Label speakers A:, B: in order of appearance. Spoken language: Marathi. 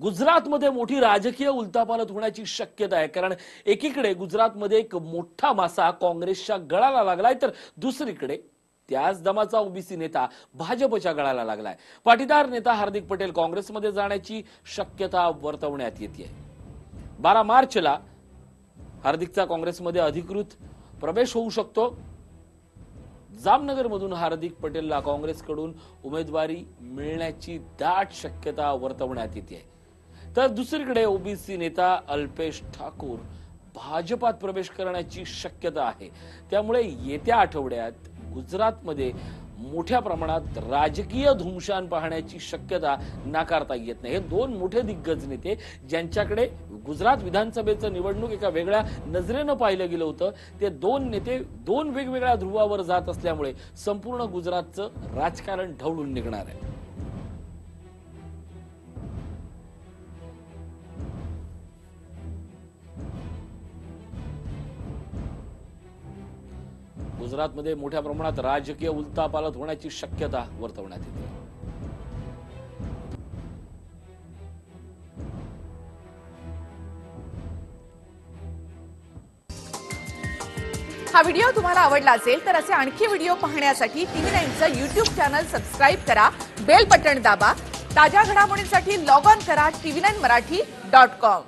A: गुजरातमध्ये मोठी राजकीय उलतापालत होण्याची शक्यता आहे. कारण एकीकडे गुजरातमध्ये एक मोठा मासा काँग्रेसच्या गळाला लागलाय तर दुसरीकडे त्याच दमाचा ओबीसी नेता भाजपच्या गळाला लागलाय. पाटीदार नेता हार्दिक पटेल काँग्रेसमध्ये जाण्याची शक्यता वर्तवण्यात येते. बारा मार्चला हार्दिकचा काँग्रेसमध्ये अधिकृत प्रवेश होऊ शकतो. जामनगरमधून हार्दिक पटेलला काँग्रेसकडून उमेदवारी मिळण्याची दाट शक्यता वर्तवण्यात येते. तर दुसरीकडे ओबीसी नेता अल्पेश ठाकूर भाजपात प्रवेश करण्याची शक्यता आहे. त्यामुळे येत्या आठवड्यात गुजरातमध्ये मोठ्या प्रमाणात राजकीय धुमशान पाहण्याची शक्यता नाकारता येत नाही. हे दोन मोठे दिग्गज नेते ज्यांच्याकडे गुजरात विधानसभेचं निवडणूक एका वेगळ्या नजरेनं पाहिलं गेलं होतं ते दोन नेते दोन वेगवेगळ्या ध्रुवावर जात असल्यामुळे संपूर्ण गुजरातचं राजकारण ढवळून निघणार आहे. गुजरातमध्ये मोठ्या प्रमाणात राजकीय उलतापालत होण्याची शक्यता वर्तवण्यात येते.
B: हा व्हिडिओ तुम्हाला आवडला असेल तर असे आणखी व्हिडिओ पाहण्यासाठी टीव्ही नाईनचं युट्यूब चॅनल सबस्क्राईब करा बेल बटन दाबा ताज्या घडामोडींसाठी लॉग ऑन करा TV nine Marathi dot com.